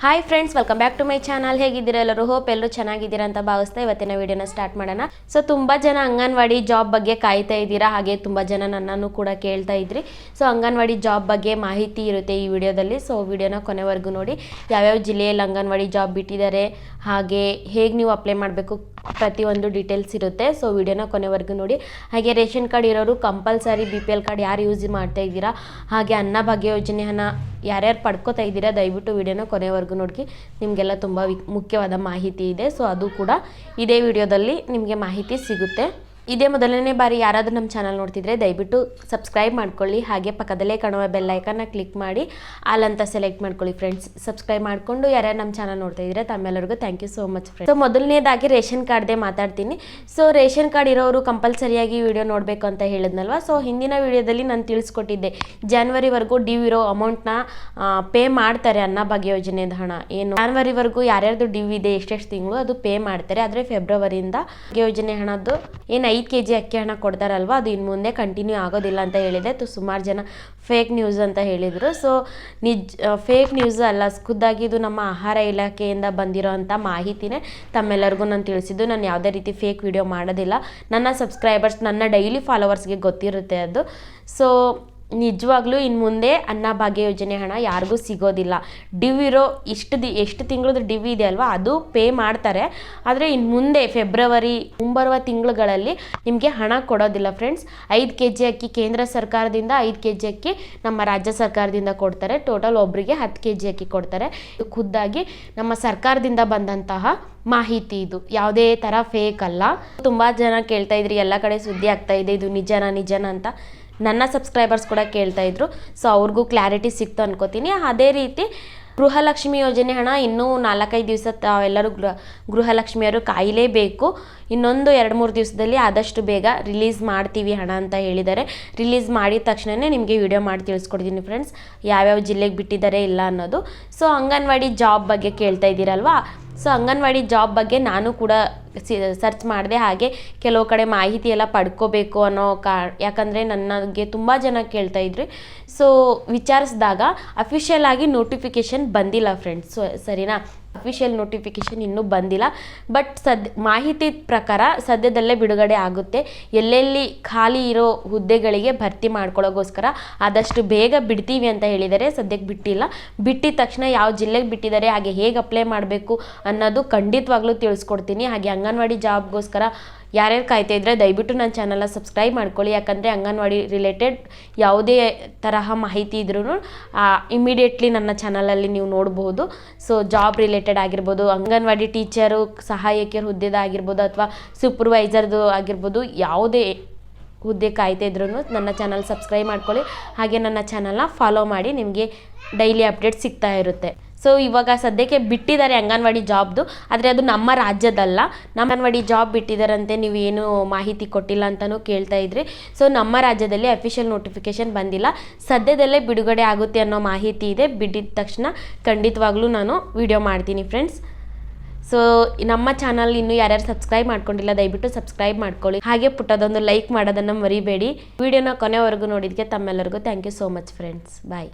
Hi friends welcome back to my channel ಹೇಗಿದ್ದೀರಾ ಎಲ್ಲರೂ? Hope ಎಲ್ಲರೂ ಚೆನ್ನಾಗಿದ್ದೀರಾ ಅಂತ ಭಾವಿಸ್ತಾ ಇವತ್ತಿನ ವಿಡಿಯೋನ ಸ್ಟಾರ್ಟ್ ಮಾಡೋಣ. ಸೊ ತುಂಬ ಜನ ಅಂಗನವಾಡಿ ಜಾಬ್ ಬಗ್ಗೆ ಕಾಯ್ತಾ ಇದ್ದೀರಾ? ಹಾಗೆ ತುಂಬ ಜನ ನನ್ನನ್ನು ಕೂಡ ಕೇಳ್ತಾ ಇದ್ರಿ. ಸೊ ಅಂಗನವಾಡಿ ಜಾಬ್ ಬಗ್ಗೆ ಮಾಹಿತಿ ಇರುತ್ತೆ ಈ ವಿಡಿಯೋದಲ್ಲಿ ಸೊ ವಿಡಿಯೋನ ಕೊನೆವರೆಗೂ ನೋಡಿ. ಯಾವ್ಯಾವ ಜಿಲ್ಲೆಯಲ್ಲಿ ಅಂಗನವಾಡಿ ಜಾಬ್ ಬಿಟ್ಟಿದ್ದಾರೆ? ಹಾಗೆ ಹೇಗೆ ನೀವು ಅಪ್ಲೈ ಮಾಡಬೇಕು ಪ್ರತಿಯೊಂದು ಡೀಟೇಲ್ಸ್ ಇರುತ್ತೆ. ಸೊ ವಿಡಿಯೋನ ಕೊನೆವರೆಗೂ ನೋಡಿ. ಹಾಗೆ ರೇಷನ್ ಕಾರ್ಡ್ ಇರೋರು ಕಂಪಲ್ಸರಿ ಬಿ ಕಾರ್ಡ್ ಯಾರು ಯೂಸ್ ಮಾಡ್ತಾ ಇದ್ದೀರಾ? ಹಾಗೆ ಅನ್ನಭಾಗ್ಯ ಭಾಗ್ಯ ಹಣ ಯಾರ್ಯಾರು ಪಡ್ಕೋತಾ ಇದ್ದೀರಾ, ದಯವಿಟ್ಟು ವಿಡಿಯೋನ ಕೊನೆವರೆಗೂ ನೋಡಿ ನಿಮಗೆಲ್ಲ ತುಂಬ ಮುಖ್ಯವಾದ ಮಾಹಿತಿ ಇದೆ. ಸೊ ಅದು ಕೂಡ ಇದೇ ವಿಡಿಯೋದಲ್ಲಿ ನಿಮಗೆ ಮಾಹಿತಿ ಸಿಗುತ್ತೆ. ಇದೇ ಮೊದಲನೇ ಬಾರಿ ಯಾರಾದರೂ ನಮ್ಮ ಚಾನಲ್ ನೋಡ್ತಿದ್ರೆ ದಯವಿಟ್ಟು ಸಬ್ಸ್ಕ್ರೈಬ್ ಮಾಡ್ಕೊಳ್ಳಿ. ಹಾಗೆ ಪಕ್ಕದಲ್ಲೇ ಕಾಣುವ ಬೆಲ್ ಐಕನ್ನ ಕ್ಲಿಕ್ ಮಾಡಿ. ಆಲ್ ಅಂತ ಸೆಲೆಕ್ಟ್ ಮಾಡ್ಕೊಳ್ಳಿ ಫ್ರೆಂಡ್ಸ್ ಸಬ್ಸ್ಕ್ರೈಬ್ ಮಾಡಿಕೊಂಡು ಯಾರ್ಯಾರು ನಮ್ಮ ಚಾನಲ್ ನೋಡ್ತಾ ಇದ್ರೆ ತಮ್ಮೆಲ್ಲರಿಗೂ thank you so much friends so ಮೊದಲನೇದಾಗಿ ರೇಷನ್ ಕಾರ್ಡ್ದೇ ಮಾತಾಡ್ತೀನಿ. ಸೊ ರೇಷನ್ ಕಾರ್ಡ್ ಇರೋರು ಕಂಪಲ್ಸರಿಯಾಗಿ ವಿಡಿಯೋ ನೋಡಬೇಕು ಅಂತ ಹೇಳಿದ್ನಲ್ವ? ಸೊ ಹಿಂದಿನ ವಿಡಿಯೋದಲ್ಲಿ ನಾನು ತಿಳಿಸ್ಕೊಟ್ಟಿದ್ದೆ. ಜಾನ್ವರಿವರೆಗೂ ಡ್ಯೂ ಇರೋ ಅಮೌಂಟ್ನ ಪೇ ಮಾಡ್ತಾರೆ ಅನ್ನ ಭಾಗ್ಯ ಯೋಜನೆದ ಹಣ. ಏನು? ಜಾನ್ವರಿವರೆಗೂ ಯಾರ್ಯಾರ್ದು ಡ್ಯೂ ಇದೆ ಎಷ್ಟೆಷ್ಟು ತಿಂಗಳು ಅದು ಪೇ ಮಾಡ್ತಾರೆ. ಆದರೆ ಫೆಬ್ರವರಿಯಿಂದ ಯೋಜನೆ ಹಣದ್ದು ಏನು ಐದು ಕೆ ಜಿ ಅಕ್ಕಿ ಹಣ ಕೊಡ್ತಾರಲ್ವ? ಅದು ಇನ್ನು ಮುಂದೆ ಕಂಟಿನ್ಯೂ ಆಗೋದಿಲ್ಲ ಅಂತ ಹೇಳಿದೆ. ಸುಮಾರು ಜನ ಫೇಕ್ ನ್ಯೂಸ್ ಅಂತ ಹೇಳಿದರು. ಸೊ ನಿಜ ಫೇಕ್ ನ್ಯೂಸ್ ಅಲ್ಲ, ಖುದ್ದಾಗಿ ಇದು ನಮ್ಮ ಆಹಾರ ಇಲಾಖೆಯಿಂದ ಬಂದಿರೋ ಅಂಥ ಮಾಹಿತಿನೇ ತಮ್ಮೆಲ್ಲರಿಗೂ ನಾನು ತಿಳಿಸಿದ್ದು. ನಾನು ಯಾವುದೇ ರೀತಿ ಫೇಕ್ ವಿಡಿಯೋ ಮಾಡೋದಿಲ್ಲ. ನನ್ನ ಸಬ್ಸ್ಕ್ರೈಬರ್ಸ್ ನನ್ನ ಡೈಲಿ ಫಾಲೋವರ್ಸ್ಗೆ ಗೊತ್ತಿರುತ್ತೆ ಅದು. ಸೊ ನಿಜವಾಗ್ಲೂ ಇನ್ನು ಮುಂದೆ ಅನ್ನಭಾಗ್ಯ ಯೋಜನೆ ಹಣ ಯಾರಿಗೂ ಸಿಗೋದಿಲ್ಲ. ಡಿವ್ ಇರೋ ಇಷ್ಟು ದಿ, ಎಷ್ಟು ತಿಂಗಳದ್ದು ಡಿವ್ ಇದೆ ಅಲ್ವಾ? ಅದು ಪೇ ಮಾಡ್ತಾರೆ. ಆದರೆ ಇನ್ನು ಮುಂದೆ ಫೆಬ್ರವರಿ ಮುಂಬರುವ ತಿಂಗಳುಗಳಲ್ಲಿ ನಿಮಗೆ ಹಣ ಕೊಡೋದಿಲ್ಲ ಫ್ರೆಂಡ್ಸ್. ಐದು ಕೆ ಜಿ ಅಕ್ಕಿ ಕೇಂದ್ರ ಸರ್ಕಾರದಿಂದ ಐದು ಕೆ ಜಿ ಅಕ್ಕಿ ನಮ್ಮ ರಾಜ್ಯ ಸರ್ಕಾರದಿಂದ ಕೊಡ್ತಾರೆ. ಟೋಟಲ್ ಒಬ್ಬರಿಗೆ ಹತ್ತು ಕೆ ಜಿ ಅಕ್ಕಿ ಕೊಡ್ತಾರೆ. ಖುದ್ದಾಗಿ ನಮ್ಮ ಸರ್ಕಾರದಿಂದ ಬಂದಂತಹ ಮಾಹಿತಿ ಇದು. ಯಾವುದೇ ಥರ ಫೇಕ್ ಅಲ್ಲ. ತುಂಬ ಜನ ಕೇಳ್ತಾ ಇದ್ರಿ, ಎಲ್ಲ ಕಡೆ ಸುದ್ದಿ ಆಗ್ತಾ ಇದೆ. ಇದು ನಿಜನಾ, ನಿಜನ ಅಂತ. ನನ್ನ ಸಬ್ಸ್ಕ್ರೈಬರ್ಸ್ ಕೂಡ ಕೇಳ್ತಾ ಇದ್ರು. ಸೊ ಅವ್ರಿಗೂ ಕ್ಲಾರಿಟಿ ಸಿಕ್ತು ಅನ್ಕೋತೀನಿ. ಅದೇ ರೀತಿ ಗೃಹಲಕ್ಷ್ಮಿ ಯೋಜನೆ ಹಣ ಇನ್ನೂ ನಾಲ್ಕೈದು ದಿವಸ ತಾವೆಲ್ಲರೂ ಗೃಹ ಗೃಹಲಕ್ಷ್ಮಿಯವರು ಕಾಯಲೇಬೇಕು. ಇನ್ನೊಂದು ಎರಡು ಮೂರು ದಿವಸದಲ್ಲಿ ಆದಷ್ಟು ಬೇಗ ರಿಲೀಸ್ ಮಾಡ್ತೀವಿ ಹಣ ಅಂತ ಹೇಳಿದ್ದಾರೆ. ರಿಲೀಸ್ ಮಾಡಿದ ತಕ್ಷಣವೇ ನಿಮಗೆ ವಿಡಿಯೋ ಮಾಡಿ ತಿಳಿಸ್ಕೊಡ್ತೀನಿ ಫ್ರೆಂಡ್ಸ್ ಯಾವ್ಯಾವ ಜಿಲ್ಲೆಗೆ ಬಿಟ್ಟಿದ್ದಾರೆ ಇಲ್ಲ ಅನ್ನೋದು. ಸೊ ಅಂಗನವಾಡಿ ಜಾಬ್ ಬಗ್ಗೆ ಕೇಳ್ತಾ ಇದ್ದೀರಲ್ವಾ? ಸೊ ಅಂಗನವಾಡಿ ಜಾಬ್ ಬಗ್ಗೆ ನಾನು ಕೂಡ ಸರ್ಚ್ ಮಾಡಿದೆ ಹಾಗೆ ಕೆಲವು ಕಡೆ ಮಾಹಿತಿ ಎಲ್ಲ ಪಡ್ಕೋಬೇಕು ಅನ್ನೋ ಕಾ, ಯಾಕಂದರೆ ನನಗೆ ತುಂಬ ಜನ ಕೇಳ್ತಾ ಇದ್ರು. ಸೊ ವಿಚಾರಿಸಿದಾಗ ಅಫಿಷಿಯಲ್ ಆಗಿ ನೋಟಿಫಿಕೇಷನ್ ಬಂದಿಲ್ಲ ಫ್ರೆಂಡ್ಸ್ ಸೊ ಸರಿನಾ? ಅಫಿಷಿಯಲ್ ನೋಟಿಫಿಕೇಷನ್ ಇನ್ನೂ ಬಂದಿಲ್ಲ. ಬಟ್ ಸದ್, ಮಾಹಿತಿ ಪ್ರಕಾರ ಸದ್ಯದಲ್ಲೇ ಬಿಡುಗಡೆ ಆಗುತ್ತೆ. ಎಲ್ಲೆಲ್ಲಿ ಖಾಲಿ ಇರೋ ಹುದ್ದೆಗಳಿಗೆ ಭರ್ತಿ ಮಾಡ್ಕೊಳ್ಳೋಗೋಸ್ಕರ ಆದಷ್ಟು ಬೇಗ ಬಿಡ್ತೀವಿ ಅಂತ ಹೇಳಿದರೆ ಸದ್ಯಕ್ಕೆ ಬಿಟ್ಟಿಲ್ಲ. ಬಿಟ್ಟಿದ ತಕ್ಷಣ ಯಾವ ಜಿಲ್ಲೆಗೆ ಬಿಟ್ಟಿದ್ದಾರೆ, ಹಾಗೆ ಹೇಗೆ ಅಪ್ಲೈ ಮಾಡಬೇಕು ಅನ್ನೋದು ಖಂಡಿತವಾಗ್ಲೂ ತಿಳಿಸ್ಕೊಡ್ತೀನಿ. ಹಾಗೆ ಅಂಗನವಾಡಿ ಜಾಬ್ಗೋಸ್ಕರ ಯಾರ್ಯಾರು ಕಾಯ್ತಾ ಇದ್ದರೆ ದಯವಿಟ್ಟು ನನ್ನ ಚಾನಲ್ನ ಸಬ್ಸ್ಕ್ರೈಬ್ ಮಾಡ್ಕೊಳ್ಳಿ. ಯಾಕಂದರೆ ಅಂಗನವಾಡಿ ರಿಲೇಟೆಡ್ ಯಾವುದೇ ತರಹ ಮಾಹಿತಿ ಇದ್ರೂ ಇಮಿಡಿಯೇಟ್ಲಿ ನನ್ನ ಚಾನಲಲ್ಲಿ ನೀವು ನೋಡ್ಬೋದು. ಸೊ ಜಾಬ್ ರಿಲೇಟೆಡ್ ಆಗಿರ್ಬೋದು, ಅಂಗನವಾಡಿ ಟೀಚರು ಸಹಾಯಕಿಯರ ಹುದ್ದೆದಾಗಿರ್ಬೋದು ಅಥವಾ ಸೂಪರ್ವೈಸರ್ದು ಆಗಿರ್ಬೋದು, ಯಾವುದೇ ಹುದ್ದೆ ಕಾಯ್ತಾ ಇದ್ರೂ ನನ್ನ ಚಾನಲ್ ಸಬ್ಸ್ಕ್ರೈಬ್ ಮಾಡ್ಕೊಳ್ಳಿ. ಹಾಗೆ ನನ್ನ ಚಾನಲ್ನ ಫಾಲೋ ಮಾಡಿ ನಿಮಗೆ ಡೈಲಿ ಅಪ್ಡೇಟ್ ಸಿಗ್ತಾ ಇರುತ್ತೆ. ಸೊ ಇವಾಗ ಸದ್ಯಕ್ಕೆ ಬಿಟ್ಟಿದ್ದಾರೆ ಅಂಗನವಾಡಿ ಜಾಬ್ದು, ಆದರೆ ಅದು ನಮ್ಮ ರಾಜ್ಯದಲ್ಲ. ನಮ್ಮ ಅಂಗನವಾಡಿ ಜಾಬ್ ಬಿಟ್ಟಿದ್ದಾರಂತೆ ನೀವು ಏನು ಮಾಹಿತಿ ಕೊಟ್ಟಿಲ್ಲ ಅಂತಲೂ ಕೇಳ್ತಾ ಇದ್ರಿ. ಸೊ ನಮ್ಮ ರಾಜ್ಯದಲ್ಲಿ ಅಫಿಷಿಯಲ್ ನೋಟಿಫಿಕೇಶನ್ ಬಂದಿಲ್ಲ. ಸದ್ಯದಲ್ಲೇ ಬಿಡುಗಡೆ ಆಗುತ್ತೆ ಅನ್ನೋ ಮಾಹಿತಿ ಇದೆ. ಬಿಟ್ಟಿದ ತಕ್ಷಣ ಖಂಡಿತವಾಗ್ಲೂ ನಾನು ವಿಡಿಯೋ ಮಾಡ್ತೀನಿ ಫ್ರೆಂಡ್ಸ್ ಸೊ ನಮ್ಮ ಚಾನಲ್ ಇನ್ನು ಯಾರ್ಯಾರು ಸಬ್ಸ್ಕ್ರೈಬ್ ಮಾಡ್ಕೊಂಡಿಲ್ಲ, ದಯವಿಟ್ಟು ಸಬ್ಸ್ಕ್ರೈಬ್ ಮಾಡ್ಕೊಳ್ಳಿ. ಹಾಗೆ ಪುಟ್ಟದೊಂದು ಲೈಕ್ ಮಾಡೋದನ್ನು ಮರಿಬೇಡಿ. ವಿಡಿಯೋನ ಕೊನೆವರೆಗೂ ನೋಡಿದ್ದಕ್ಕೆ ತಮ್ಮೆಲ್ಲರಿಗೂ thank you so much friends bye